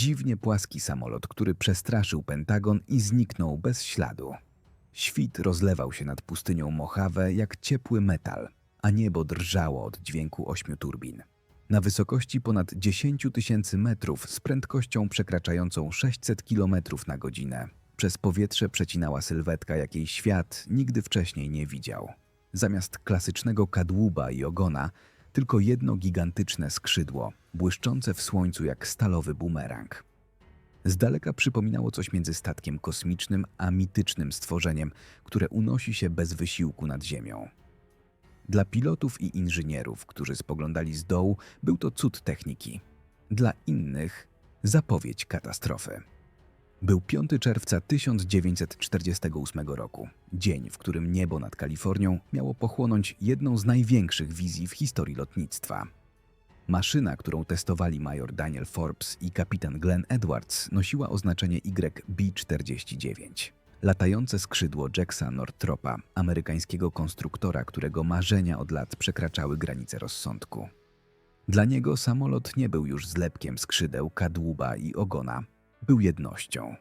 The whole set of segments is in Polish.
Dziwnie płaski samolot, który przestraszył Pentagon i zniknął bez śladu. Świt rozlewał się nad pustynią Mojave jak ciepły metal, a niebo drżało od dźwięku ośmiu turbin. Na wysokości ponad 10 tysięcy metrów z prędkością przekraczającą 600 km na godzinę przez powietrze przecinała sylwetka, jakiej świat nigdy wcześniej nie widział. Zamiast klasycznego kadłuba i ogona, tylko jedno gigantyczne skrzydło, błyszczące w słońcu jak stalowy bumerang. Z daleka przypominało coś między statkiem kosmicznym a mitycznym stworzeniem, które unosi się bez wysiłku nad ziemią. Dla pilotów i inżynierów, którzy spoglądali z dołu, był to cud techniki. Dla innych zapowiedź katastrofy. Był 5 czerwca 1948 roku, dzień, w którym niebo nad Kalifornią miało pochłonąć jedną z największych wizji w historii lotnictwa. Maszyna, którą testowali major Daniel Forbes i kapitan Glenn Edwards, nosiła oznaczenie YB-49. Latające skrzydło Jacksa Northropa, amerykańskiego konstruktora, którego marzenia od lat przekraczały granice rozsądku. Dla niego samolot nie był już zlepkiem skrzydeł, kadłuba i ogona. Był jednością,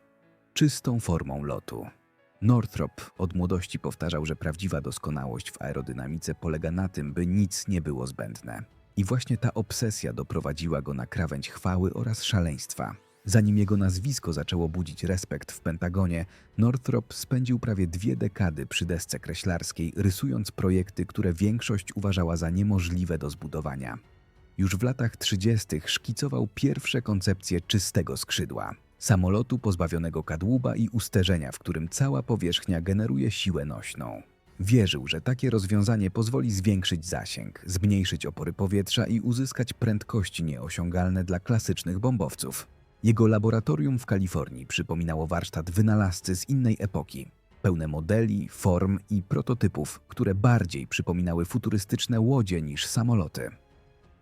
czystą formą lotu. Northrop od młodości powtarzał, że prawdziwa doskonałość w aerodynamice polega na tym, by nic nie było zbędne. I właśnie ta obsesja doprowadziła go na krawędź chwały oraz szaleństwa. Zanim jego nazwisko zaczęło budzić respekt w Pentagonie, Northrop spędził prawie dwie dekady przy desce kreślarskiej, rysując projekty, które większość uważała za niemożliwe do zbudowania. Już w latach 30. szkicował pierwsze koncepcje czystego skrzydła. Samolotu pozbawionego kadłuba i usterzenia, w którym cała powierzchnia generuje siłę nośną. Wierzył, że takie rozwiązanie pozwoli zwiększyć zasięg, zmniejszyć opory powietrza i uzyskać prędkości nieosiągalne dla klasycznych bombowców. Jego laboratorium w Kalifornii przypominało warsztat wynalazcy z innej epoki, pełne modeli, form i prototypów, które bardziej przypominały futurystyczne łodzie niż samoloty.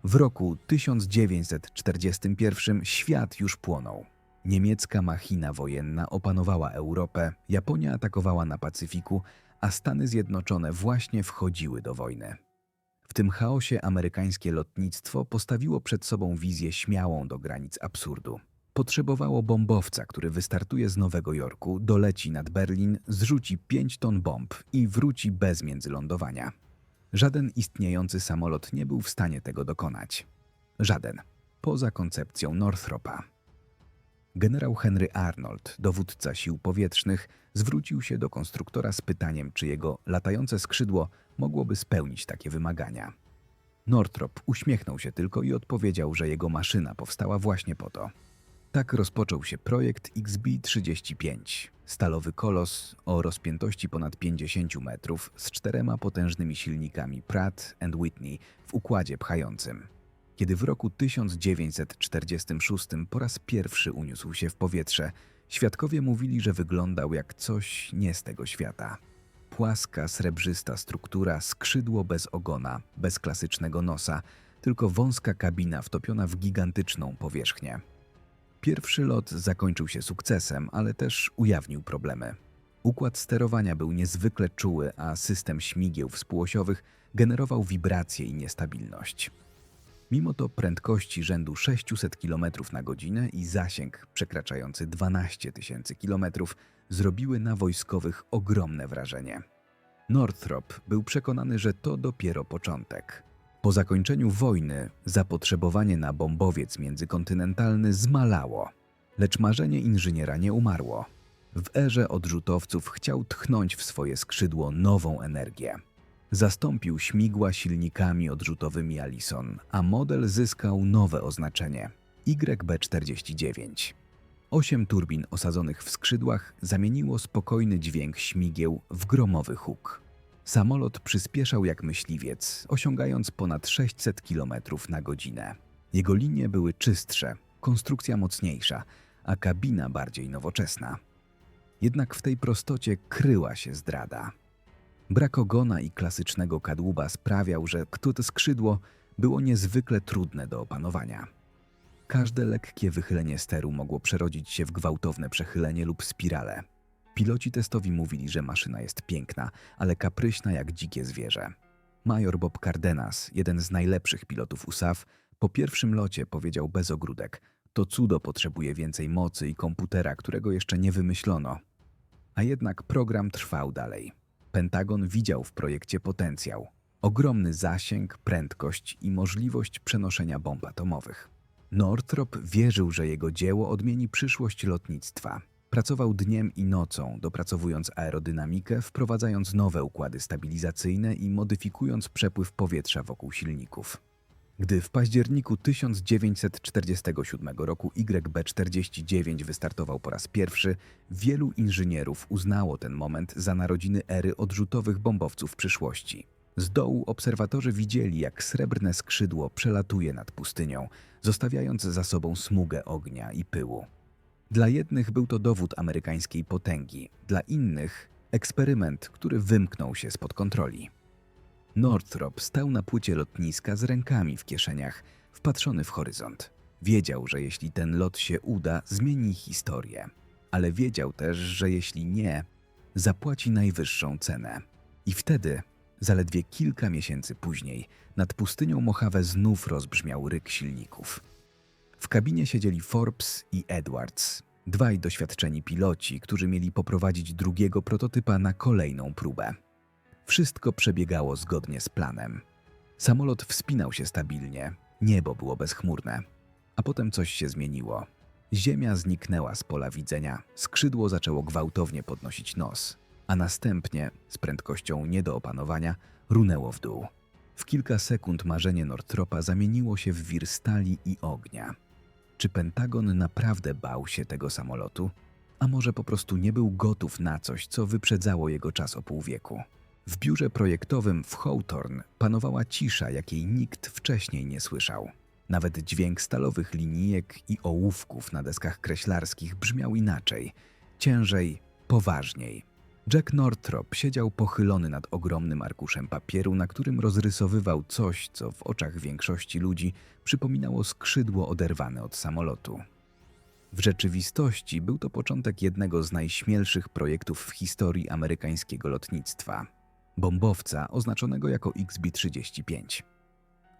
W roku 1941 świat już płonął. Niemiecka machina wojenna opanowała Europę, Japonia atakowała na Pacyfiku, a Stany Zjednoczone właśnie wchodziły do wojny. W tym chaosie amerykańskie lotnictwo postawiło przed sobą wizję śmiałą do granic absurdu. Potrzebowało bombowca, który wystartuje z Nowego Jorku, doleci nad Berlin, zrzuci 5 ton bomb i wróci bez międzylądowania. Żaden istniejący samolot nie był w stanie tego dokonać. Żaden. Poza koncepcją Northropa. Generał Henry Arnold, dowódca sił powietrznych, zwrócił się do konstruktora z pytaniem, czy jego latające skrzydło mogłoby spełnić takie wymagania. Northrop uśmiechnął się tylko i odpowiedział, że jego maszyna powstała właśnie po to. Tak rozpoczął się projekt XB-35, stalowy kolos o rozpiętości ponad 50 metrów z czterema potężnymi silnikami Pratt Whitney w układzie pchającym. Kiedy w roku 1946 po raz pierwszy uniósł się w powietrze, świadkowie mówili, że wyglądał jak coś nie z tego świata. Płaska, srebrzysta struktura, skrzydło bez ogona, bez klasycznego nosa, tylko wąska kabina wtopiona w gigantyczną powierzchnię. Pierwszy lot zakończył się sukcesem, ale też ujawnił problemy. Układ sterowania był niezwykle czuły, a system śmigieł współosiowych generował wibracje i niestabilność. Mimo to prędkości rzędu 600 km na godzinę i zasięg przekraczający 12 tysięcy km zrobiły na wojskowych ogromne wrażenie. Northrop był przekonany, że to dopiero początek. Po zakończeniu wojny zapotrzebowanie na bombowiec międzykontynentalny zmalało, lecz marzenie inżyniera nie umarło. W erze odrzutowców chciał tchnąć w swoje skrzydło nową energię. Zastąpił śmigła silnikami odrzutowymi Allison, a model zyskał nowe oznaczenie YB49. Osiem turbin osadzonych w skrzydłach zamieniło spokojny dźwięk śmigieł w gromowy huk. Samolot przyspieszał jak myśliwiec, osiągając ponad 600 km na godzinę. Jego linie były czystsze, konstrukcja mocniejsza, a kabina bardziej nowoczesna. Jednak w tej prostocie kryła się zdrada. Brak ogona i klasycznego kadłuba sprawiał, że ktute skrzydło było niezwykle trudne do opanowania. Każde lekkie wychylenie steru mogło przerodzić się w gwałtowne przechylenie lub spirale. Piloci testowi mówili, że maszyna jest piękna, ale kapryśna jak dzikie zwierzę. Major Bob Cardenas, jeden z najlepszych pilotów USAF, po pierwszym locie powiedział bez ogródek: To cudo potrzebuje więcej mocy i komputera, którego jeszcze nie wymyślono. A jednak program trwał dalej. Pentagon widział w projekcie potencjał. Ogromny zasięg, prędkość i możliwość przenoszenia bomb atomowych. Northrop wierzył, że jego dzieło odmieni przyszłość lotnictwa. Pracował dniem i nocą, dopracowując aerodynamikę, wprowadzając nowe układy stabilizacyjne i modyfikując przepływ powietrza wokół silników. Gdy w październiku 1947 roku YB-49 wystartował po raz pierwszy, wielu inżynierów uznało ten moment za narodziny ery odrzutowych bombowców przyszłości. Z dołu obserwatorzy widzieli, jak srebrne skrzydło przelatuje nad pustynią, zostawiając za sobą smugę ognia i pyłu. Dla jednych był to dowód amerykańskiej potęgi, dla innych eksperyment, który wymknął się spod kontroli. Northrop stał na płycie lotniska z rękami w kieszeniach, wpatrzony w horyzont. Wiedział, że jeśli ten lot się uda, zmieni historię, ale wiedział też, że jeśli nie, zapłaci najwyższą cenę. I wtedy, zaledwie kilka miesięcy później, nad pustynią Mojave znów rozbrzmiał ryk silników. W kabinie siedzieli Forbes i Edwards, dwaj doświadczeni piloci, którzy mieli poprowadzić drugiego prototypa na kolejną próbę. Wszystko przebiegało zgodnie z planem. Samolot wspinał się stabilnie, niebo było bezchmurne. A potem coś się zmieniło. Ziemia zniknęła z pola widzenia, skrzydło zaczęło gwałtownie podnosić nos, a następnie, z prędkością nie do opanowania, runęło w dół. W kilka sekund marzenie Northropa zamieniło się w wir stali i ognia. Czy Pentagon naprawdę bał się tego samolotu? A może po prostu nie był gotów na coś, co wyprzedzało jego czas o pół wieku? W biurze projektowym w Hawthorne panowała cisza, jakiej nikt wcześniej nie słyszał. Nawet dźwięk stalowych linijek i ołówków na deskach kreślarskich brzmiał inaczej, ciężej, poważniej. Jack Northrop siedział pochylony nad ogromnym arkuszem papieru, na którym rozrysowywał coś, co w oczach większości ludzi przypominało skrzydło oderwane od samolotu. W rzeczywistości był to początek jednego z najśmielszych projektów w historii amerykańskiego lotnictwa bombowca oznaczonego jako XB-35.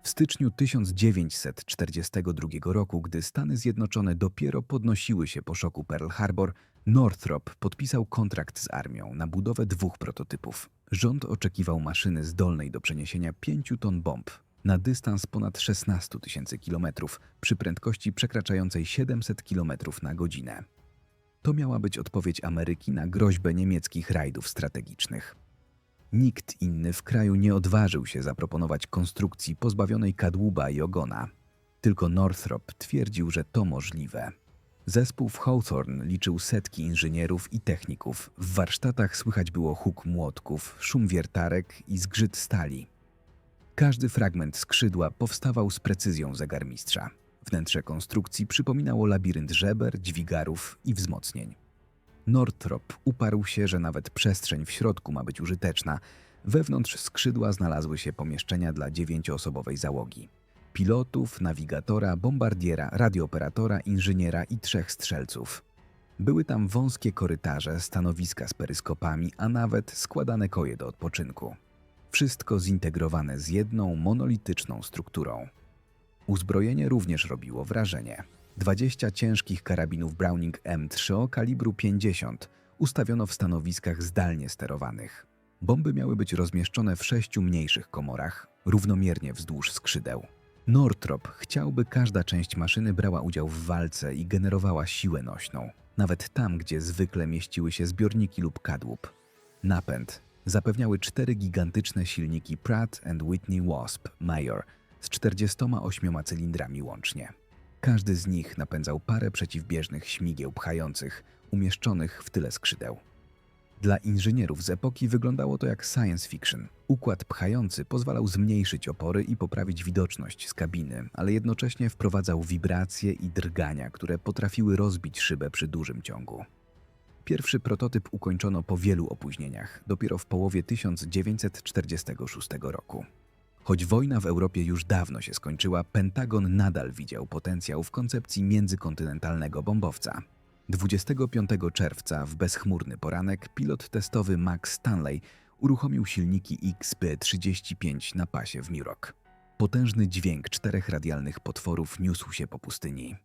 W styczniu 1942 roku, gdy Stany Zjednoczone dopiero podnosiły się po szoku Pearl Harbor, Northrop podpisał kontrakt z armią na budowę dwóch prototypów. Rząd oczekiwał maszyny zdolnej do przeniesienia 5 ton bomb na dystans ponad 16 tysięcy kilometrów przy prędkości przekraczającej 700 kilometrów na godzinę. To miała być odpowiedź Ameryki na groźbę niemieckich rajdów strategicznych. Nikt inny w kraju nie odważył się zaproponować konstrukcji pozbawionej kadłuba i ogona. Tylko Northrop twierdził, że to możliwe. Zespół w Hawthorne liczył setki inżynierów i techników. W warsztatach słychać było huk młotków, szum wiertarek i zgrzyt stali. Każdy fragment skrzydła powstawał z precyzją zegarmistrza. Wnętrze konstrukcji przypominało labirynt żeber, dźwigarów i wzmocnień. Northrop uparł się, że nawet przestrzeń w środku ma być użyteczna. Wewnątrz skrzydła znalazły się pomieszczenia dla dziewięcioosobowej załogi. Pilotów, nawigatora, bombardiera, radiooperatora, inżyniera i trzech strzelców. Były tam wąskie korytarze, stanowiska z peryskopami, a nawet składane koje do odpoczynku. Wszystko zintegrowane z jedną monolityczną strukturą. Uzbrojenie również robiło wrażenie. 20 ciężkich karabinów Browning M3 o kalibru 50 ustawiono w stanowiskach zdalnie sterowanych. Bomby miały być rozmieszczone w sześciu mniejszych komorach, równomiernie wzdłuż skrzydeł. Northrop chciałby każda część maszyny brała udział w walce i generowała siłę nośną, nawet tam, gdzie zwykle mieściły się zbiorniki lub kadłub. Napęd zapewniały cztery gigantyczne silniki Pratt Whitney Wasp Major z 48 cylindrami łącznie. Każdy z nich napędzał parę przeciwbieżnych śmigieł pchających, umieszczonych w tyle skrzydeł. Dla inżynierów z epoki wyglądało to jak science fiction. Układ pchający pozwalał zmniejszyć opory i poprawić widoczność z kabiny, ale jednocześnie wprowadzał wibracje i drgania, które potrafiły rozbić szybę przy dużym ciągu. Pierwszy prototyp ukończono po wielu opóźnieniach, dopiero w połowie 1946 roku. Choć wojna w Europie już dawno się skończyła, Pentagon nadal widział potencjał w koncepcji międzykontynentalnego bombowca. 25 czerwca w bezchmurny poranek pilot testowy Max Stanley uruchomił silniki XB-35 na pasie w Muroc. Potężny dźwięk czterech radialnych potworów niósł się po pustyni.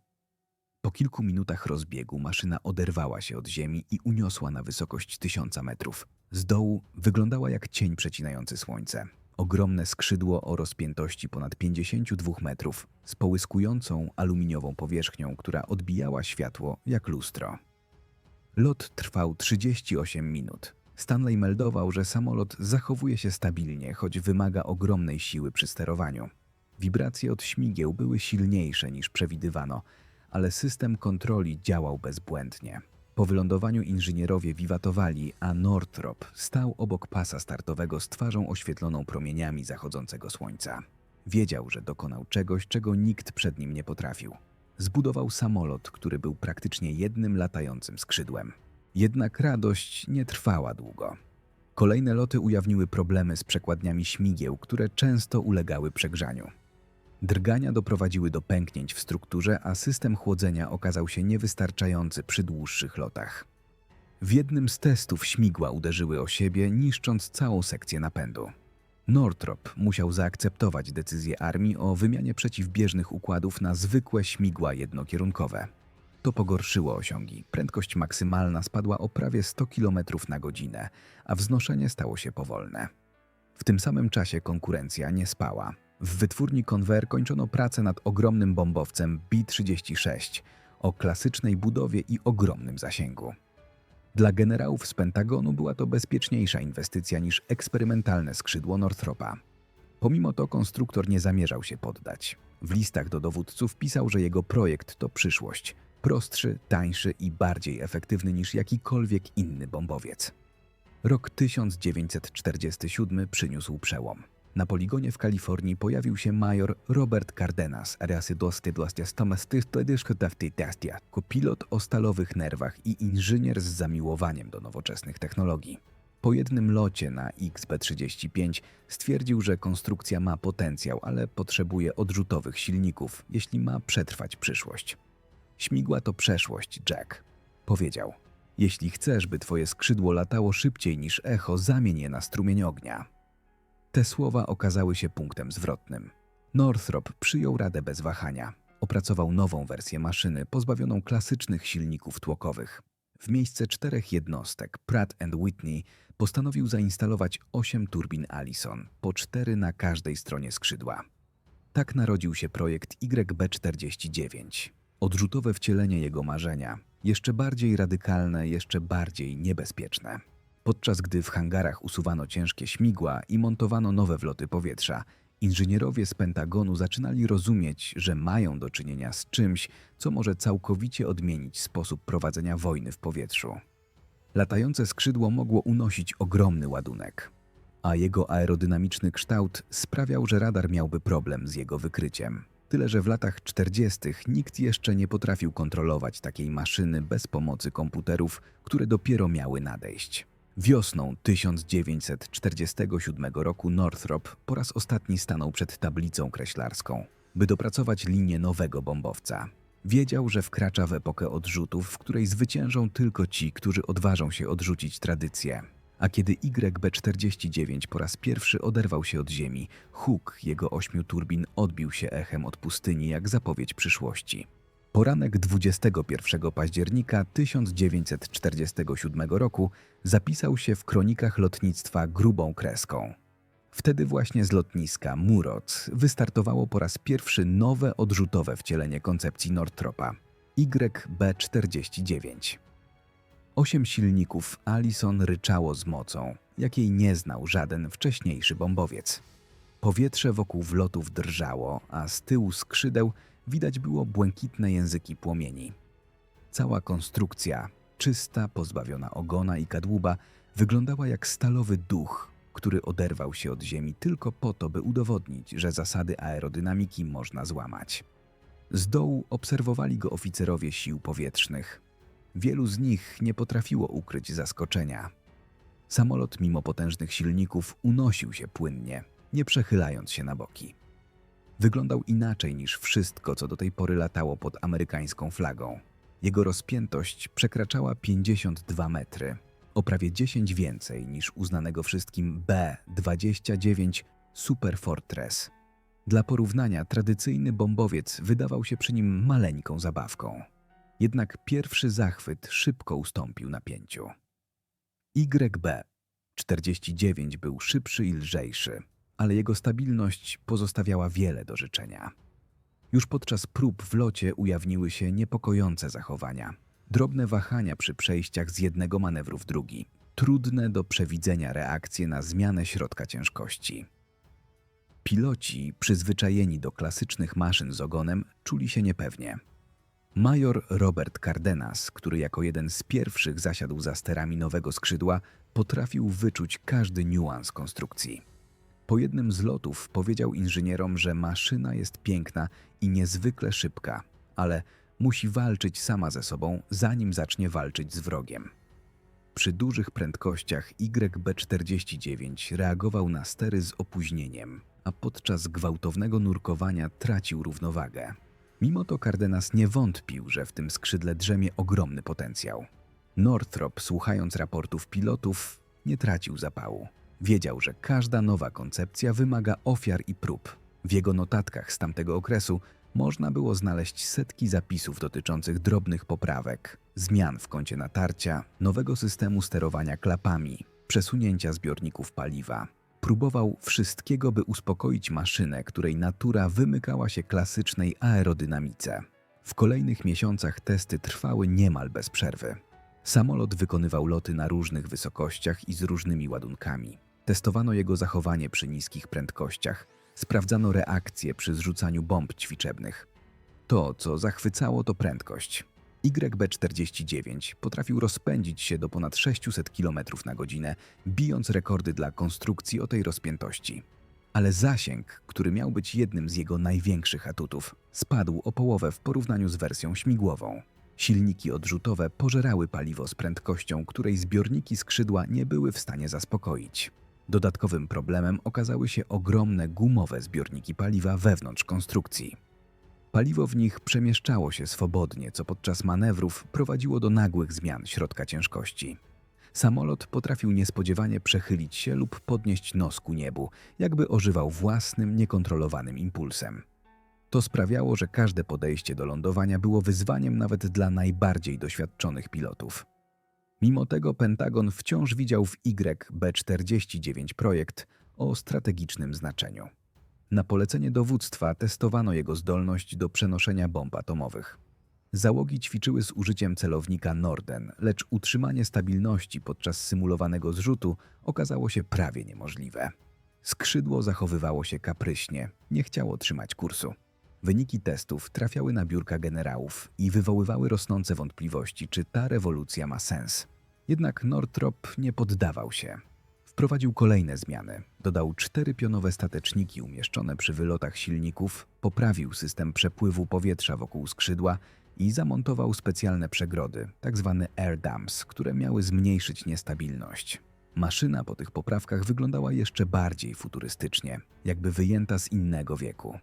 Po kilku minutach rozbiegu maszyna oderwała się od ziemi i uniosła na wysokość tysiąca metrów. Z dołu wyglądała jak cień przecinający słońce. Ogromne skrzydło o rozpiętości ponad 52 metrów, z połyskującą aluminiową powierzchnią, która odbijała światło jak lustro. Lot trwał 38 minut. Stanley meldował, że samolot zachowuje się stabilnie, choć wymaga ogromnej siły przy sterowaniu. Wibracje od śmigieł były silniejsze niż przewidywano, ale system kontroli działał bezbłędnie. Po wylądowaniu inżynierowie wiwatowali, a Northrop stał obok pasa startowego z twarzą oświetloną promieniami zachodzącego słońca. Wiedział, że dokonał czegoś, czego nikt przed nim nie potrafił. Zbudował samolot, który był praktycznie jednym latającym skrzydłem. Jednak radość nie trwała długo. Kolejne loty ujawniły problemy z przekładniami śmigieł, które często ulegały przegrzaniu. Drgania doprowadziły do pęknięć w strukturze, a system chłodzenia okazał się niewystarczający przy dłuższych lotach. W jednym z testów śmigła uderzyły o siebie, niszcząc całą sekcję napędu. Northrop musiał zaakceptować decyzję armii o wymianie przeciwbieżnych układów na zwykłe śmigła jednokierunkowe. To pogorszyło osiągi. Prędkość maksymalna spadła o prawie 100 km na godzinę, a wznoszenie stało się powolne. W tym samym czasie konkurencja nie spała. W wytwórni Convair kończono pracę nad ogromnym bombowcem B-36 o klasycznej budowie i ogromnym zasięgu. Dla generałów z Pentagonu była to bezpieczniejsza inwestycja niż eksperymentalne skrzydło Northropa. Pomimo to konstruktor nie zamierzał się poddać. W listach do dowódców pisał, że jego projekt to przyszłość. Prostszy, tańszy i bardziej efektywny niż jakikolwiek inny bombowiec. Rok 1947 przyniósł przełom. Na poligonie w Kalifornii pojawił się major Robert Cardenas, aliasy Dosty Dostas Thomas Testia, kopilot o stalowych nerwach i inżynier z zamiłowaniem do nowoczesnych technologii. Po jednym locie na XB-35 stwierdził, że konstrukcja ma potencjał, ale potrzebuje odrzutowych silników, jeśli ma przetrwać przyszłość. Śmigła to przeszłość, Jack. Powiedział. Jeśli chcesz, by twoje skrzydło latało szybciej niż echo, zamień je na strumień ognia. Te słowa okazały się punktem zwrotnym. Northrop przyjął radę bez wahania. Opracował nową wersję maszyny pozbawioną klasycznych silników tłokowych. W miejsce czterech jednostek Pratt Whitney postanowił zainstalować osiem turbin Allison, po cztery na każdej stronie skrzydła. Tak narodził się projekt YB49. Odrzutowe wcielenie jego marzenia, jeszcze bardziej radykalne, jeszcze bardziej niebezpieczne. Podczas gdy w hangarach usuwano ciężkie śmigła i montowano nowe wloty powietrza, inżynierowie z Pentagonu zaczynali rozumieć, że mają do czynienia z czymś, co może całkowicie odmienić sposób prowadzenia wojny w powietrzu. Latające skrzydło mogło unosić ogromny ładunek, a jego aerodynamiczny kształt sprawiał, że radar miałby problem z jego wykryciem. Tyle, że w latach 40. nikt jeszcze nie potrafił kontrolować takiej maszyny bez pomocy komputerów, które dopiero miały nadejść. Wiosną 1947 roku Northrop po raz ostatni stanął przed tablicą kreślarską, by dopracować linię nowego bombowca. Wiedział, że wkracza w epokę odrzutów, w której zwyciężą tylko ci, którzy odważą się odrzucić tradycję. A kiedy YB-49 po raz pierwszy oderwał się od ziemi, huk jego ośmiu turbin odbił się echem od pustyni jak zapowiedź przyszłości. Poranek 21 października 1947 roku zapisał się w kronikach lotnictwa grubą kreską. Wtedy właśnie z lotniska Muroc wystartowało po raz pierwszy nowe odrzutowe wcielenie koncepcji Northropa YB-49. Osiem silników Allison ryczało z mocą, jakiej nie znał żaden wcześniejszy bombowiec. Powietrze wokół wlotów drżało, a z tyłu skrzydeł widać było błękitne języki płomieni. Cała konstrukcja, czysta, pozbawiona ogona i kadłuba, wyglądała jak stalowy duch, który oderwał się od ziemi tylko po to, by udowodnić, że zasady aerodynamiki można złamać. Z dołu obserwowali go oficerowie sił powietrznych. Wielu z nich nie potrafiło ukryć zaskoczenia. Samolot, mimo potężnych silników, unosił się płynnie, nie przechylając się na boki. Wyglądał inaczej niż wszystko, co do tej pory latało pod amerykańską flagą. Jego rozpiętość przekraczała 52 metry, o prawie 10 więcej niż uznanego wszystkim B-29 Super Fortress. Dla porównania tradycyjny bombowiec wydawał się przy nim maleńką zabawką. Jednak pierwszy zachwyt szybko ustąpił napięciu. YB 49 był szybszy i lżejszy, ale jego stabilność pozostawiała wiele do życzenia. Już podczas prób w locie ujawniły się niepokojące zachowania. Drobne wahania przy przejściach z jednego manewru w drugi, trudne do przewidzenia reakcje na zmianę środka ciężkości. Piloci, przyzwyczajeni do klasycznych maszyn z ogonem, czuli się niepewnie. Major Robert Cardenas, który jako jeden z pierwszych zasiadł za sterami nowego skrzydła, potrafił wyczuć każdy niuans konstrukcji. Po jednym z lotów powiedział inżynierom, że maszyna jest piękna i niezwykle szybka, ale musi walczyć sama ze sobą, zanim zacznie walczyć z wrogiem. Przy dużych prędkościach YB49 reagował na stery z opóźnieniem, a podczas gwałtownego nurkowania tracił równowagę. Mimo to Cardenas nie wątpił, że w tym skrzydle drzemie ogromny potencjał. Northrop, słuchając raportów pilotów, nie tracił zapału. Wiedział, że każda nowa koncepcja wymaga ofiar i prób. W jego notatkach z tamtego okresu można było znaleźć setki zapisów dotyczących drobnych poprawek, zmian w kącie natarcia, nowego systemu sterowania klapami, przesunięcia zbiorników paliwa. Próbował wszystkiego, by uspokoić maszynę, której natura wymykała się klasycznej aerodynamice. W kolejnych miesiącach testy trwały niemal bez przerwy. Samolot wykonywał loty na różnych wysokościach i z różnymi ładunkami. Testowano jego zachowanie przy niskich prędkościach, sprawdzano reakcje przy zrzucaniu bomb ćwiczebnych. To, co zachwycało, to prędkość. YB49 potrafił rozpędzić się do ponad 600 km na godzinę, bijąc rekordy dla konstrukcji o tej rozpiętości. Ale zasięg, który miał być jednym z jego największych atutów, spadł o połowę w porównaniu z wersją śmigłową. Silniki odrzutowe pożerały paliwo z prędkością, której zbiorniki skrzydła nie były w stanie zaspokoić. Dodatkowym problemem okazały się ogromne gumowe zbiorniki paliwa wewnątrz konstrukcji. Paliwo w nich przemieszczało się swobodnie, co podczas manewrów prowadziło do nagłych zmian środka ciężkości. Samolot potrafił niespodziewanie przechylić się lub podnieść nos ku niebu, jakby ożywał własnym, niekontrolowanym impulsem. To sprawiało, że każde podejście do lądowania było wyzwaniem nawet dla najbardziej doświadczonych pilotów. Mimo tego Pentagon wciąż widział w YB-49 projekt o strategicznym znaczeniu. Na polecenie dowództwa testowano jego zdolność do przenoszenia bomb atomowych. Załogi ćwiczyły z użyciem celownika Norden, lecz utrzymanie stabilności podczas symulowanego zrzutu okazało się prawie niemożliwe. Skrzydło zachowywało się kapryśnie, nie chciało trzymać kursu. Wyniki testów trafiały na biurka generałów i wywoływały rosnące wątpliwości, czy ta rewolucja ma sens. Jednak Northrop nie poddawał się. Wprowadził kolejne zmiany. Dodał cztery pionowe stateczniki umieszczone przy wylotach silników, poprawił system przepływu powietrza wokół skrzydła i zamontował specjalne przegrody, tzw. air dams, które miały zmniejszyć niestabilność. Maszyna po tych poprawkach wyglądała jeszcze bardziej futurystycznie, jakby wyjęta z innego wieku.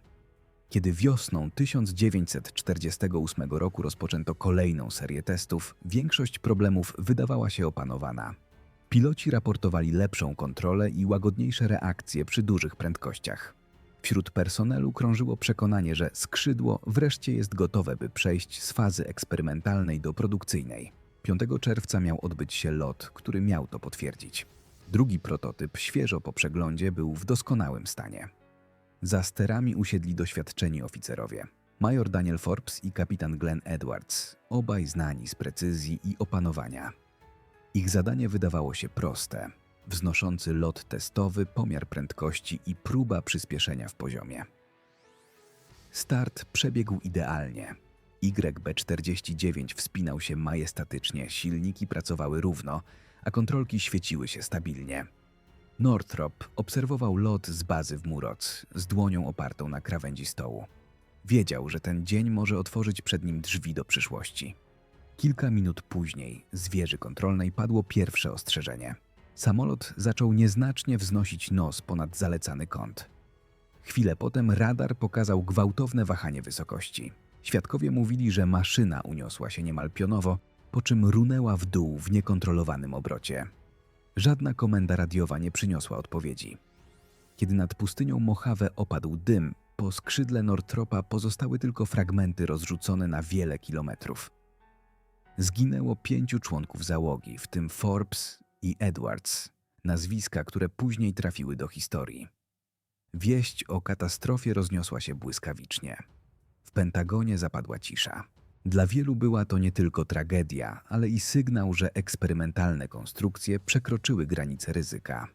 Kiedy wiosną 1948 roku rozpoczęto kolejną serię testów, większość problemów wydawała się opanowana. Piloci raportowali lepszą kontrolę i łagodniejsze reakcje przy dużych prędkościach. Wśród personelu krążyło przekonanie, że skrzydło wreszcie jest gotowe, by przejść z fazy eksperymentalnej do produkcyjnej. 5 czerwca miał odbyć się lot, który miał to potwierdzić. Drugi prototyp, świeżo po przeglądzie, był w doskonałym stanie. Za sterami usiedli doświadczeni oficerowie. Major Daniel Forbes i kapitan Glenn Edwards, obaj znani z precyzji i opanowania. Ich zadanie wydawało się proste: wznoszący lot testowy, pomiar prędkości i próba przyspieszenia w poziomie. Start przebiegł idealnie. YB49 wspinał się majestatycznie, silniki pracowały równo, a kontrolki świeciły się stabilnie. Northrop obserwował lot z bazy w Muroc, z dłonią opartą na krawędzi stołu. Wiedział, że ten dzień może otworzyć przed nim drzwi do przyszłości. Kilka minut później z wieży kontrolnej padło pierwsze ostrzeżenie. Samolot zaczął nieznacznie wznosić nos ponad zalecany kąt. Chwilę potem radar pokazał gwałtowne wahanie wysokości. Świadkowie mówili, że maszyna uniosła się niemal pionowo, po czym runęła w dół w niekontrolowanym obrocie. Żadna komenda radiowa nie przyniosła odpowiedzi. Kiedy nad pustynią Mojave opadł dym, po skrzydle Nortropa pozostały tylko fragmenty rozrzucone na wiele kilometrów. Zginęło pięciu członków załogi, w tym Forbes i Edwards, nazwiska, które później trafiły do historii. Wieść o katastrofie rozniosła się błyskawicznie. W Pentagonie zapadła cisza. Dla wielu była to nie tylko tragedia, ale i sygnał, że eksperymentalne konstrukcje przekroczyły granice ryzyka.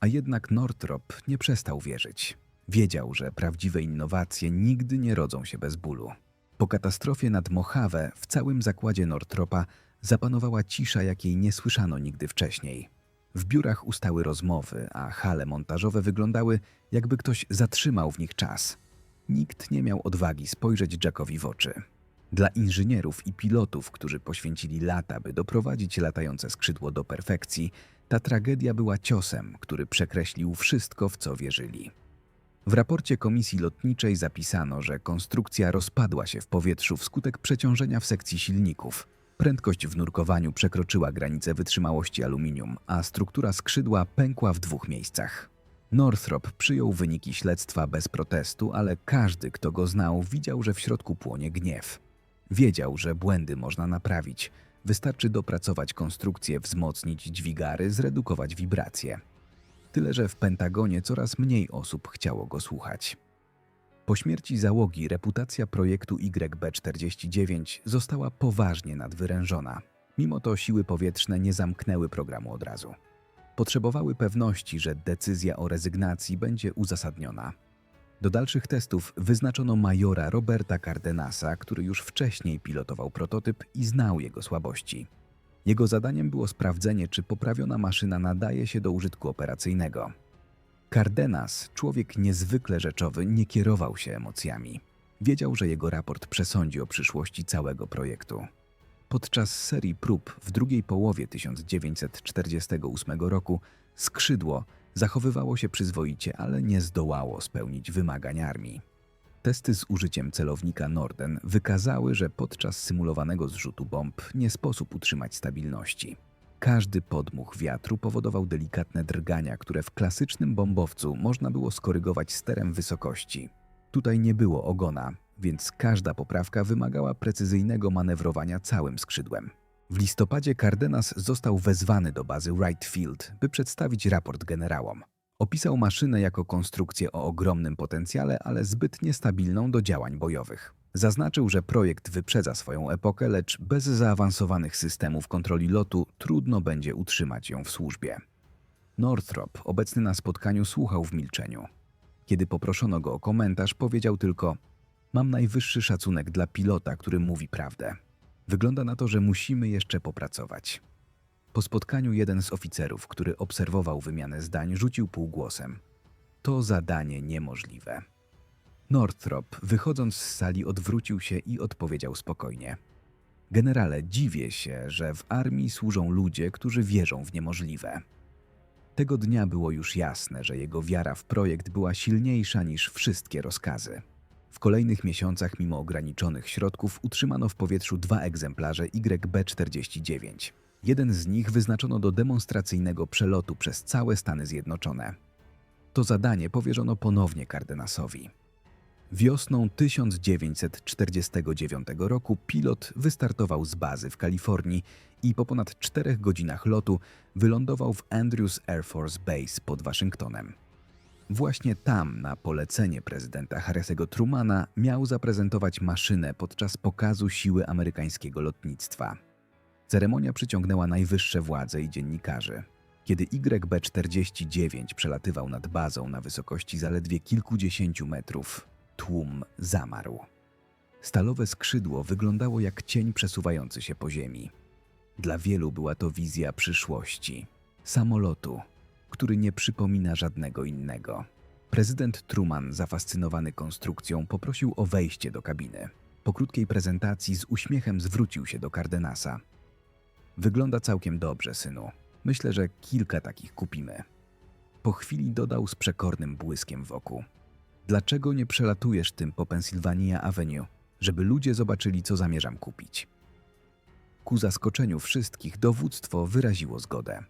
A jednak Northrop nie przestał wierzyć. Wiedział, że prawdziwe innowacje nigdy nie rodzą się bez bólu. Po katastrofie nad Mojave w całym zakładzie Northropa zapanowała cisza, jakiej nie słyszano nigdy wcześniej. W biurach ustały rozmowy, a hale montażowe wyglądały, jakby ktoś zatrzymał w nich czas. Nikt nie miał odwagi spojrzeć Jackowi w oczy. Dla inżynierów i pilotów, którzy poświęcili lata, by doprowadzić latające skrzydło do perfekcji, ta tragedia była ciosem, który przekreślił wszystko, w co wierzyli. W raporcie Komisji Lotniczej zapisano, że konstrukcja rozpadła się w powietrzu wskutek przeciążenia w sekcji silników. Prędkość w nurkowaniu przekroczyła granicę wytrzymałości aluminium, a struktura skrzydła pękła w dwóch miejscach. Northrop przyjął wyniki śledztwa bez protestu, ale każdy, kto go znał, widział, że w środku płonie gniew. Wiedział, że błędy można naprawić. Wystarczy dopracować konstrukcję, wzmocnić dźwigary, zredukować wibracje. Tyle, że w Pentagonie coraz mniej osób chciało go słuchać. Po śmierci załogi reputacja projektu YB-49 została poważnie nadwyrężona. Mimo to siły powietrzne nie zamknęły programu od razu. Potrzebowały pewności, że decyzja o rezygnacji będzie uzasadniona. Do dalszych testów wyznaczono majora Roberta Cardenasa, który już wcześniej pilotował prototyp i znał jego słabości. Jego zadaniem było sprawdzenie, czy poprawiona maszyna nadaje się do użytku operacyjnego. Cardenas, człowiek niezwykle rzeczowy, nie kierował się emocjami. Wiedział, że jego raport przesądzi o przyszłości całego projektu. Podczas serii prób w drugiej połowie 1948 roku skrzydło zachowywało się przyzwoicie, ale nie zdołało spełnić wymagań armii. Testy z użyciem celownika Norden wykazały, że podczas symulowanego zrzutu bomb nie sposób utrzymać stabilności. Każdy podmuch wiatru powodował delikatne drgania, które w klasycznym bombowcu można było skorygować sterem wysokości. Tutaj nie było ogona, więc każda poprawka wymagała precyzyjnego manewrowania całym skrzydłem. W listopadzie Cardenas został wezwany do bazy Wright Field, by przedstawić raport generałom. Opisał maszynę jako konstrukcję o ogromnym potencjale, ale zbyt niestabilną do działań bojowych. Zaznaczył, że projekt wyprzedza swoją epokę, lecz bez zaawansowanych systemów kontroli lotu trudno będzie utrzymać ją w służbie. Northrop, obecny na spotkaniu, słuchał w milczeniu. Kiedy poproszono go o komentarz, powiedział tylko: Mam najwyższy szacunek dla pilota, który mówi prawdę. Wygląda na to, że musimy jeszcze popracować. Po spotkaniu jeden z oficerów, który obserwował wymianę zdań, rzucił półgłosem: To zadanie niemożliwe. Northrop, wychodząc z sali, odwrócił się i odpowiedział spokojnie: Generale, dziwię się, że w armii służą ludzie, którzy wierzą w niemożliwe. Tego dnia było już jasne, że jego wiara w projekt była silniejsza niż wszystkie rozkazy. W kolejnych miesiącach, mimo ograniczonych środków, utrzymano w powietrzu dwa egzemplarze YB-49. Jeden z nich wyznaczono do demonstracyjnego przelotu przez całe Stany Zjednoczone. To zadanie powierzono ponownie Cardenasowi. Wiosną 1949 roku pilot wystartował z bazy w Kalifornii i po ponad czterech godzinach lotu wylądował w Andrews Air Force Base pod Waszyngtonem. Właśnie tam, na polecenie prezydenta Harrisego Trumana, miał zaprezentować maszynę podczas pokazu siły amerykańskiego lotnictwa. Ceremonia przyciągnęła najwyższe władze i dziennikarzy. Kiedy YB-49 przelatywał nad bazą na wysokości zaledwie kilkudziesięciu metrów, tłum zamarł. Stalowe skrzydło wyglądało jak cień przesuwający się po ziemi. Dla wielu była to wizja przyszłości samolotu, który nie przypomina żadnego innego. Prezydent Truman, zafascynowany konstrukcją, poprosił o wejście do kabiny. Po krótkiej prezentacji z uśmiechem zwrócił się do Cardenasa. Wygląda całkiem dobrze, synu. Myślę, że kilka takich kupimy. Po chwili dodał z przekornym błyskiem w oku. Dlaczego nie przelatujesz tym po Pennsylvania Avenue, żeby ludzie zobaczyli, co zamierzam kupić? Ku zaskoczeniu wszystkich dowództwo wyraziło zgodę.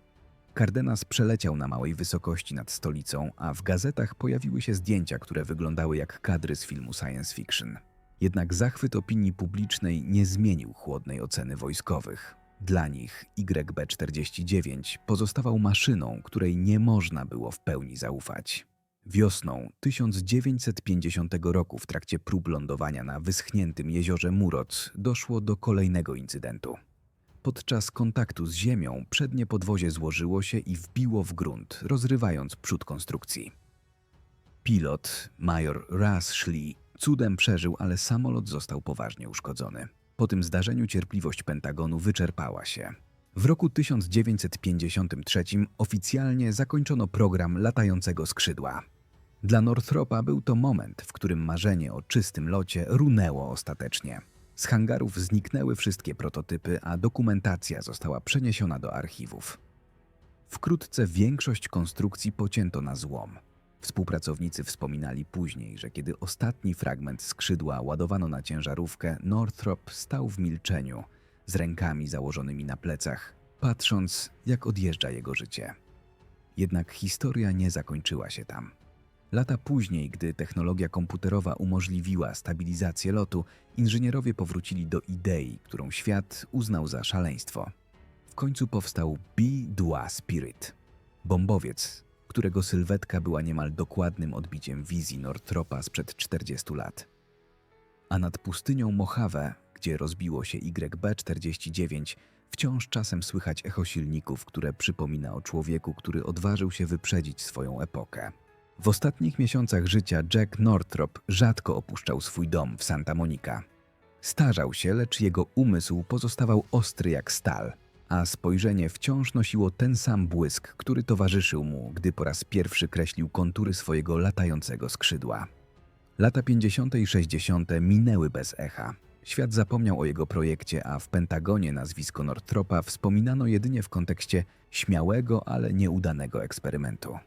Cardenas przeleciał na małej wysokości nad stolicą, a w gazetach pojawiły się zdjęcia, które wyglądały jak kadry z filmu science fiction. Jednak zachwyt opinii publicznej nie zmienił chłodnej oceny wojskowych. Dla nich YB-49 pozostawał maszyną, której nie można było w pełni zaufać. Wiosną 1950 roku w trakcie prób lądowania na wyschniętym jeziorze Muroc doszło do kolejnego incydentu. Podczas kontaktu z ziemią przednie podwozie złożyło się i wbiło w grunt, rozrywając przód konstrukcji. Pilot, major Raz Shlee, cudem przeżył, ale samolot został poważnie uszkodzony. Po tym zdarzeniu cierpliwość Pentagonu wyczerpała się. W roku 1953 oficjalnie zakończono program latającego skrzydła. Dla Northropa był to moment, w którym marzenie o czystym locie runęło ostatecznie. Z hangarów zniknęły wszystkie prototypy, a dokumentacja została przeniesiona do archiwów. Wkrótce większość konstrukcji pocięto na złom. Współpracownicy wspominali później, że kiedy ostatni fragment skrzydła ładowano na ciężarówkę, Northrop stał w milczeniu, z rękami założonymi na plecach, patrząc, jak odjeżdża jego życie. Jednak historia nie zakończyła się tam. Lata później, gdy technologia komputerowa umożliwiła stabilizację lotu, inżynierowie powrócili do idei, którą świat uznał za szaleństwo. W końcu powstał B-2 Spirit, bombowiec, którego sylwetka była niemal dokładnym odbiciem wizji Northropa sprzed 40 lat. A nad pustynią Mojave, gdzie rozbiło się YB-49, wciąż czasem słychać echo silników, które przypomina o człowieku, który odważył się wyprzedzić swoją epokę. W ostatnich miesiącach życia Jack Northrop rzadko opuszczał swój dom w Santa Monica. Starzał się, lecz jego umysł pozostawał ostry jak stal, a spojrzenie wciąż nosiło ten sam błysk, który towarzyszył mu, gdy po raz pierwszy kreślił kontury swojego latającego skrzydła. Lata 50. i 60. minęły bez echa. Świat zapomniał o jego projekcie, a w Pentagonie nazwisko Northropa wspominano jedynie w kontekście śmiałego, ale nieudanego eksperymentu.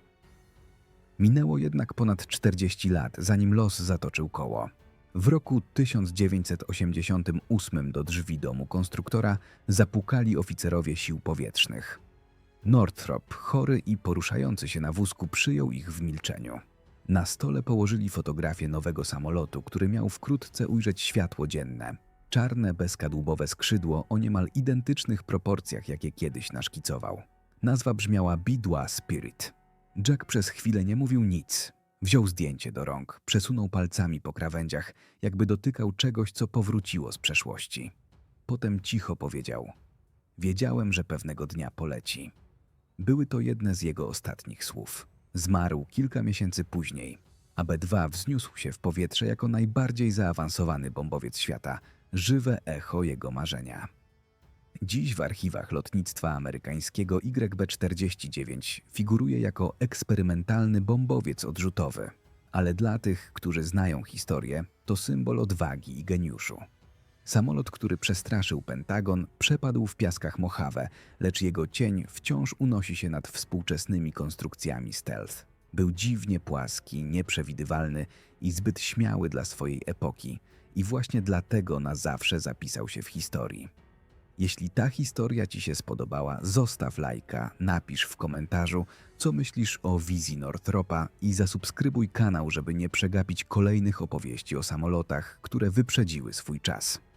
Minęło jednak ponad 40 lat, zanim los zatoczył koło. W roku 1988 do drzwi domu konstruktora zapukali oficerowie sił powietrznych. Northrop, chory i poruszający się na wózku, przyjął ich w milczeniu. Na stole położyli fotografię nowego samolotu, który miał wkrótce ujrzeć światło dzienne. Czarne, bezkadłubowe skrzydło o niemal identycznych proporcjach, jakie kiedyś naszkicował. Nazwa brzmiała Bidła Spirit. Jack przez chwilę nie mówił nic. Wziął zdjęcie do rąk, przesunął palcami po krawędziach, jakby dotykał czegoś, co powróciło z przeszłości. Potem cicho powiedział: Wiedziałem, że pewnego dnia poleci. Były to jedne z jego ostatnich słów. Zmarł kilka miesięcy później, a B-2 wzniósł się w powietrze jako najbardziej zaawansowany bombowiec świata, żywe echo jego marzenia. Dziś w archiwach lotnictwa amerykańskiego YB-49 figuruje jako eksperymentalny bombowiec odrzutowy, ale dla tych, którzy znają historię, to symbol odwagi i geniuszu. Samolot, który przestraszył Pentagon, przepadł w piaskach Mojave, lecz jego cień wciąż unosi się nad współczesnymi konstrukcjami stealth. Był dziwnie płaski, nieprzewidywalny i zbyt śmiały dla swojej epoki, i właśnie dlatego na zawsze zapisał się w historii. Jeśli ta historia Ci się spodobała, zostaw lajka, napisz w komentarzu, co myślisz o wizji Northropa i zasubskrybuj kanał, żeby nie przegapić kolejnych opowieści o samolotach, które wyprzedziły swój czas.